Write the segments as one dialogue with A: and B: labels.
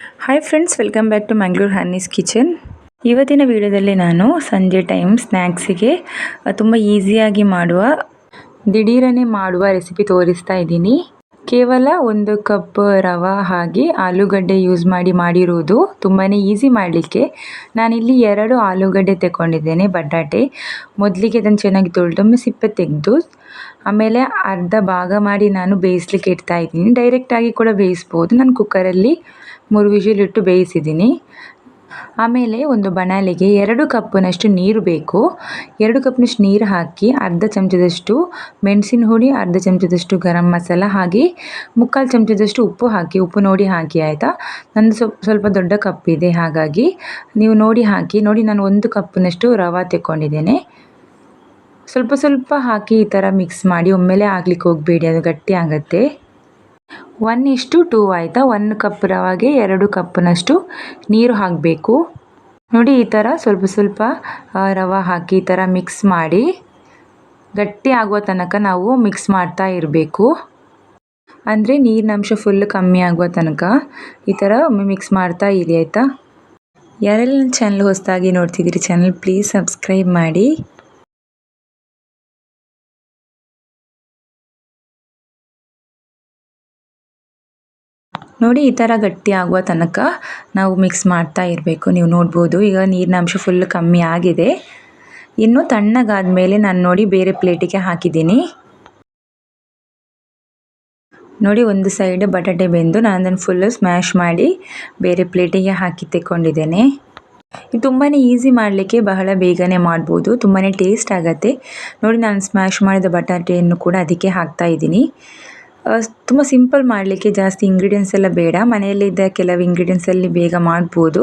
A: Hi friends welcome back to Mangalore Hanni's kitchen ಇವತ್ತಿನ ವಿಡಿಯೋದಲ್ಲಿ ನಾನು ಸಂಜೆ ಟೈಮ್ ಸ್ನ್ಯಾಕ್ಸಿಗೆ ತುಂಬ ಈಸಿಯಾಗಿ ಮಾಡುವ, ದಿಢೀರನೆ ಮಾಡುವ ರೆಸಿಪಿ ತೋರಿಸ್ತಾ ಇದ್ದೀನಿ. ಕೇವಲ ಒಂದು ಕಪ್ ರವೆ ಹಾಗೆ ಆಲೂಗಡ್ಡೆ ಯೂಸ್ ಮಾಡಿ ಮಾಡಿರುವುದು ತುಂಬಾ ಈಸಿ ಮಾಡಲಿಕ್ಕೆ. ನಾನಿಲ್ಲಿ ಎರಡು ಆಲೂಗಡ್ಡೆ ತಗೊಂಡಿದ್ದೇನೆ ಬಟಾಟೆ. ಮೊದಲಿಗೆ ಅದನ್ನು ಚೆನ್ನಾಗಿ ತೊಳೆದೊಮ್ಮೆ ಸಿಪ್ಪೆ ತೆಗೆದು, ಆಮೇಲೆ ಅರ್ಧ ಭಾಗ ಮಾಡಿ ನಾನು ಬೇಯಿಸ್ಲಿಕ್ಕೆ ಇಡ್ತಾ ಇದ್ದೀನಿ. ಡೈರೆಕ್ಟಾಗಿ ಕೂಡ ಬೇಯಿಸ್ಬೋದು. ನಾನು ಕುಕ್ಕರಲ್ಲಿ ಮೂರು ವಿಷಲ್ ಇಟ್ಟು ಬೇಯಿಸಿದ್ದೀನಿ. ಆಮೇಲೆ ಒಂದು ಬಣಾಲಿಗೆ ಎರಡು ಕಪ್ಪಿನಷ್ಟು ನೀರು ಬೇಕು. ಎರಡು ಕಪ್ನಷ್ಟು ನೀರು ಹಾಕಿ ಅರ್ಧ ಚಮಚದಷ್ಟು ಮೆಣಸಿನ ಹುಡಿ ಅರ್ಧ ಚಮಚದಷ್ಟು ಗರಂ ಮಸಾಲ ಹಾಗೆ ಮುಕ್ಕಾಲು ಚಮಚದಷ್ಟು ಉಪ್ಪು ಹಾಕಿ, ಉಪ್ಪು ನೋಡಿ ಹಾಕಿ ಆಯಿತಾ? ನಂದು ಸ್ವಲ್ಪ ಸ್ವಲ್ಪ ದೊಡ್ಡ ಕಪ್ ಇದೆ ಹಾಗಾಗಿ ನೀವು ನೋಡಿ ಹಾಕಿ, ನೋಡಿ ನಾನು ಒಂದು ಕಪ್ಪಿನಷ್ಟು ರವೆ ತೆಕ್ಕೊಂಡಿದ್ದೇನೆ. ಸ್ವಲ್ಪ ಸ್ವಲ್ಪ ಹಾಕಿ ಈ ಥರ ಮಿಕ್ಸ್ ಮಾಡಿ, ಒಮ್ಮೆಲೆ ಆಗ್ಲಿಕ್ಕೆ ಹೋಗಬೇಡಿ, ಅದು ಗಟ್ಟಿ ಆಗುತ್ತೆ. ಒನ್ ಇಷ್ಟು ಟೂ ಆಯಿತಾ? ಒನ್ ಕಪ್ ರವಾಗೆ, ಎರಡು ಕಪ್ನಷ್ಟು ನೀರು ಹಾಕಬೇಕು. ನೋಡಿ, ಈ ಥರ ಸ್ವಲ್ಪ ಸ್ವಲ್ಪ ರವೆ ಹಾಕಿ ಈ ಥರ ಮಿಕ್ಸ್ ಮಾಡಿ ಗಟ್ಟಿ ಆಗುವ ತನಕ ನಾವು ಮಿಕ್ಸ್ ಮಾಡ್ತಾ ಇರಬೇಕು. ಅಂದರೆ ನೀರಿನ ಅಂಶ ಫುಲ್ ಕಮ್ಮಿ ಆಗುವ ತನಕ ಈ ಥರ ಮಿಕ್ಸ್ ಮಾಡ್ತಾ ಇರಿ, ಆಯಿತಾ? ಯಾರೆಲ್ಲ ನನ್ನ ಚಾನಲ್ ಹೊಸದಾಗಿ ನೋಡ್ತಿದ್ದೀರಿ ಚಾನಲ್ ಪ್ಲೀಸ್ ಸಬ್ಸ್ಕ್ರೈಬ್ ಮಾಡಿ. ನೋಡಿ ಈ ಥರ ಗಟ್ಟಿ ಆಗುವ ತನಕ ನಾವು ಮಿಕ್ಸ್ ಮಾಡ್ತಾ ಇರಬೇಕು. ನೀವು ನೋಡ್ಬೋದು, ಈಗ ನೀರಿನ ಅಂಶ ಫುಲ್ ಕಮ್ಮಿ ಆಗಿದೆ. ಇನ್ನು ತಣ್ಣಗಾದ ಮೇಲೆ ನಾನು ನೋಡಿ ಬೇರೆ ಪ್ಲೇಟಿಗೆ ಹಾಕಿದ್ದೀನಿ. ನೋಡಿ ಒಂದು ಸೈಡ್ ಬಟಾಟೆ ಬೆಂದು ನಾನು ಅದನ್ನು ಫುಲ್ಲು ಸ್ಮ್ಯಾಶ್ ಮಾಡಿ ಬೇರೆ ಪ್ಲೇಟಿಗೆ ಹಾಕಿ ತೆಕ್ಕೊಂಡಿದ್ದೇನೆ. ಇದು ತುಂಬಾ ಈಸಿ ಮಾಡಲಿಕ್ಕೆ ಬಹಳ ಬೇಗನೆ ಮಾಡ್ಬೋದು ತುಂಬಾ ಟೇಸ್ಟ್ ಆಗುತ್ತೆ. ನೋಡಿ ನಾನು ಸ್ಮ್ಯಾಶ್ ಮಾಡಿದ ಬಟಾಟೆಯನ್ನು ಕೂಡ ಅದಕ್ಕೆ ಹಾಕ್ತಾ ಇದ್ದೀನಿ. ತುಂಬ ಸಿಂಪಲ್ ಮಾಡಲಿಕ್ಕೆ ಜಾಸ್ತಿ ಇಂಗ್ರೀಡಿಯೆಂಟ್ಸ್ ಎಲ್ಲ ಬೇಡ. ಮನೆಯಲ್ಲಿದ್ದ ಕೆಲವು ಇಂಗ್ರೀಡಿಯೆಂಟ್ಸಲ್ಲಿ ಬೇಗ ಮಾಡ್ಬೋದು.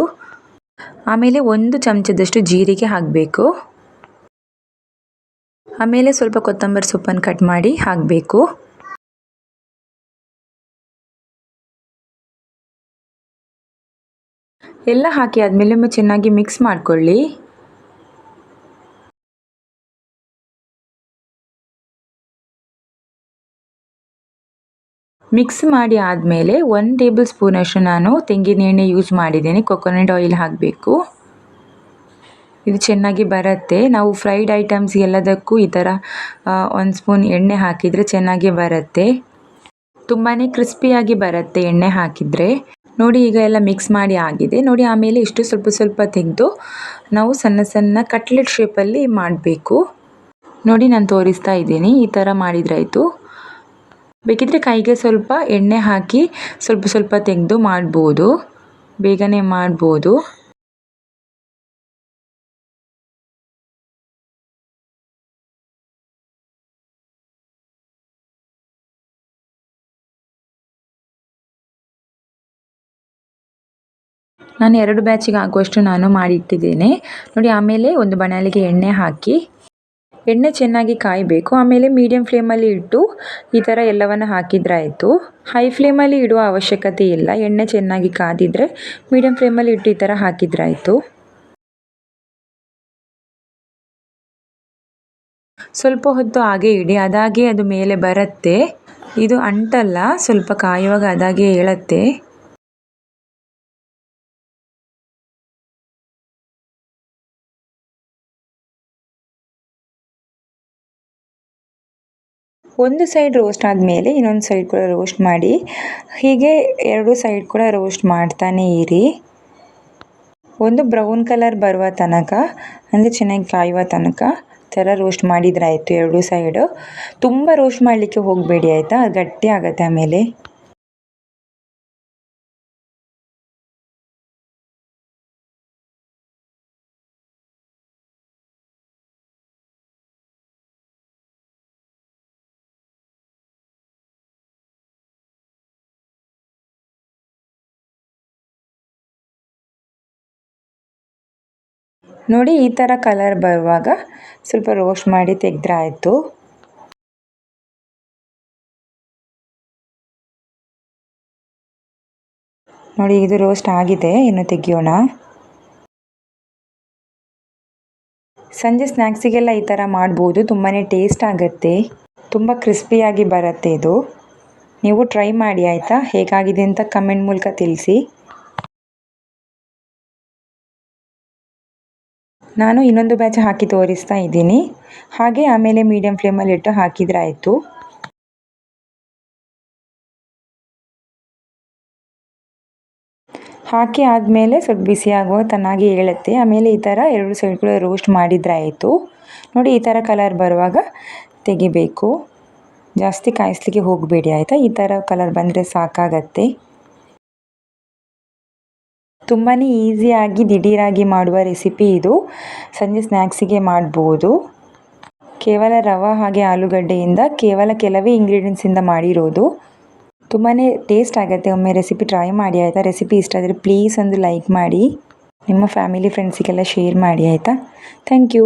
A: ಆಮೇಲೆ ಒಂದು ಚಮಚದಷ್ಟು ಜೀರಿಗೆ ಹಾಕಬೇಕು. ಆಮೇಲೆ ಸ್ವಲ್ಪ ಕೊತ್ತಂಬರಿ ಸೊಪ್ಪನ್ನು ಕಟ್ ಮಾಡಿ ಹಾಕಬೇಕು. ಎಲ್ಲ ಹಾಕಿ ಆದಮೇಲೆ ಚೆನ್ನಾಗಿ ಮಿಕ್ಸ್ ಮಾಡಿಕೊಳ್ಳಿ. ಮಿಕ್ಸ್ ಮಾಡಿ ಆದಮೇಲೆ ಒಂದು ಟೇಬಲ್ ಸ್ಪೂನಷ್ಟು ನಾನು ತೆಂಗಿನ ಎಣ್ಣೆ ಯೂಸ್ ಮಾಡಿದ್ದೇನೆ. ಕೊಕೊನಟ್ ಆಯಿಲ್ ಹಾಕಬೇಕು. ಇದು ಚೆನ್ನಾಗಿ ಬರುತ್ತೆ. ನಾವು ಫ್ರೈಡ್ ಐಟಮ್ಸ್ ಎಲ್ಲದಕ್ಕೂ ಈ ಥರ ಒಂದು ಸ್ಪೂನ್ ಎಣ್ಣೆ ಹಾಕಿದರೆ ಚೆನ್ನಾಗಿ ಬರುತ್ತೆ. ತುಂಬಾ ಕ್ರಿಸ್ಪಿಯಾಗಿ ಬರುತ್ತೆ ಎಣ್ಣೆ ಹಾಕಿದರೆ. ನೋಡಿ ಈಗ ಎಲ್ಲ ಮಿಕ್ಸ್ ಮಾಡಿ ಆಗಿದೆ. ನೋಡಿ ಆಮೇಲೆ ಇಷ್ಟು ಸ್ವಲ್ಪ ಸ್ವಲ್ಪ ತೆಗೆದು ನಾವು ಸಣ್ಣ ಸಣ್ಣ ಕಟ್ಲೆಟ್ ಶೇಪಲ್ಲಿ ಮಾಡಬೇಕು. ನೋಡಿ ನಾನು ತೋರಿಸ್ತಾ ಇದ್ದೀನಿ. ಈ ಥರ ಮಾಡಿದ್ರಾಯಿತು ಬೇಕಿದ್ದರೆ ಕೈಗೆ ಸ್ವಲ್ಪ ಎಣ್ಣೆ ಹಾಕಿ ಸ್ವಲ್ಪ ಸ್ವಲ್ಪ ತೆಗೆದು ಮಾಡ್ಬೋದು. ಬೇಗನೆ ಮಾಡ್ಬೋದು. ನಾನು ಎರಡು ಬ್ಯಾಚಿಗೆ ಆಗುವಷ್ಟು ನಾನು ಮಾಡಿಟ್ಟಿದ್ದೇನೆ. ನೋಡಿ, ಆಮೇಲೆ ಒಂದು ಬಣಲಿಗೆ ಎಣ್ಣೆ ಹಾಕಿ ಎಣ್ಣೆ ಚೆನ್ನಾಗಿ ಕಾಯಬೇಕು. ಆಮೇಲೆ ಮೀಡಿಯಂ ಫ್ಲೇಮಲ್ಲಿ ಇಟ್ಟು ಈ ಥರ ಎಲ್ಲವನ್ನು ಹಾಕಿದ್ರಾಯಿತು. ಹೈ ಫ್ಲೇಮಲ್ಲಿ ಇಡುವ ಅವಶ್ಯಕತೆ ಇಲ್ಲ. ಎಣ್ಣೆ ಚೆನ್ನಾಗಿ ಕಾದಿದ್ರೆ ಮೀಡಿಯಂ ಫ್ಲೇಮಲ್ಲಿ ಇಟ್ಟು ಈ ಥರ ಹಾಕಿದ್ರಾಯಿತು. ಸ್ವಲ್ಪ ಹೊತ್ತು ಹಾಗೆ ಇಡಿ. ಅದಾಗೆ ಅದು ಮೇಲೆ ಬರುತ್ತೆ. ಇದು ಅಂಟಲ್ಲ, ಸ್ವಲ್ಪ ಕಾಯುವಾಗ ಅದಾಗೆ ಹೇಳತ್ತೆ ಒಂದು ಸೈಡ್ ರೋಸ್ಟ್ ಆದಮೇಲೆ ಇನ್ನೊಂದು ಸೈಡ್ ಕೂಡ ರೋಸ್ಟ್ ಮಾಡಿ, ಹೀಗೆ ಎರಡು ಸೈಡ್ ಕೂಡ ರೋಸ್ಟ್ ಮಾಡ್ತಾನೆ ಇರಿ. ಒಂದು ಬ್ರೌನ್ ಕಲರ್ ಬರುವ ತನಕ, ಅಂದರೆ ಚೆನ್ನಾಗಿ ಕಾಯುವ ತನಕ ಥರ ರೋಸ್ಟ್ ಮಾಡಿದ್ರಾಯಿತು ಎರಡು ಸೈಡು ತುಂಬ ರೋಸ್ಟ್ ಮಾಡಲಿಕ್ಕೆ ಹೋಗಬೇಡಿ ಆಯಿತಾ? ಗಟ್ಟಿ ಆಗುತ್ತೆ ಆಮೇಲೆ. ನೋಡಿ ಈ ಥರ ಕಲರ್ ಬರುವಾಗ ಸ್ವಲ್ಪ ರೋಸ್ಟ್ ಮಾಡಿ ತೆಗೆದ್ರೆ ಆಯಿತು ನೋಡಿ ಇದು ರೋಸ್ಟ್ ಆಗಿದೆ, ಇನ್ನು ತೆಗಿಯೋಣ. ಸಂಜೆ ಸ್ನ್ಯಾಕ್ಸಿಗೆಲ್ಲ ಈ ಥರ ಮಾಡ್ಬೋದು ತುಂಬಾ ಟೇಸ್ಟ್ ಆಗುತ್ತೆ. ತುಂಬ ಕ್ರಿಸ್ಪಿಯಾಗಿ ಬರುತ್ತೆ ಇದು. ನೀವು ಟ್ರೈ ಮಾಡಿ ಆಯಿತಾ? ಹೇಗಾಗಿದೆ ಅಂತ ಕಮೆಂಟ್ ಮೂಲಕ ತಿಳಿಸಿ. ನಾನು ಇನ್ನೊಂದು ಬ್ಯಾಚ್ ಹಾಕಿ ತೋರಿಸ್ತಾ ಇದ್ದೀನಿ. ಹಾಗೆ ಆಮೇಲೆ ಮೀಡಿಯಂ ಫ್ಲೇಮಲ್ಲಿ ಇಟ್ಟು ಹಾಕಿದ್ರೆ ಆಯಿತು. ಹಾಕಿ ಆದಮೇಲೆ ಸ್ವಲ್ಪ ಬಿಸಿ ಆಗೋ ತನ್ನಾಗಿ ಹೇಳುತ್ತೆ. ಆಮೇಲೆ ಈ ಥರ ಎರಡು ಸೈಡ್ ರೋಸ್ಟ್ ಮಾಡಿದರೆ ಆಯಿತು. ನೋಡಿ ಈ ಥರ ಕಲರ್ ಬರುವಾಗ ತೆಗಿಬೇಕು. ಜಾಸ್ತಿ ಕಾಯಿಸ್ಲಿಕ್ಕೆ ಹೋಗಬೇಡಿ, ಆಯಿತಾ? ಈ ಥರ ಕಲರ್ ಬಂದರೆ ಸಾಕಾಗತ್ತೆ. ತುಂಬಾ ಈಸಿಯಾಗಿ ದಿಢೀರಾಗಿ ಮಾಡುವ ರೆಸಿಪಿ ಇದು. ಸಂಜೆ ಸ್ನ್ಯಾಕ್ಸಿಗೆ ಮಾಡ್ಬೋದು. ಕೇವಲ ರವೆ ಹಾಗೆ ಆಲೂಗಡ್ಡೆಯಿಂದ ಕೇವಲ ಕೆಲವೇ ಇಂಗ್ರೀಡಿಯೆಂಟ್ಸಿಂದ ಮಾಡಿರೋದು. ತುಂಬಾ ಟೇಸ್ಟ್ ಆಗುತ್ತೆ. ಒಮ್ಮೆ ರೆಸಿಪಿ ಟ್ರೈ ಮಾಡಿ, ಆಯಿತಾ? ರೆಸಿಪಿ ಇಷ್ಟ ಆದರೆ ಪ್ಲೀಸ್ ಒಂದು ಲೈಕ್ ಮಾಡಿ. ನಿಮ್ಮ ಫ್ಯಾಮಿಲಿ ಫ್ರೆಂಡ್ಸಿಗೆಲ್ಲ ಶೇರ್ ಮಾಡಿ, ಆಯಿತಾ? Thank you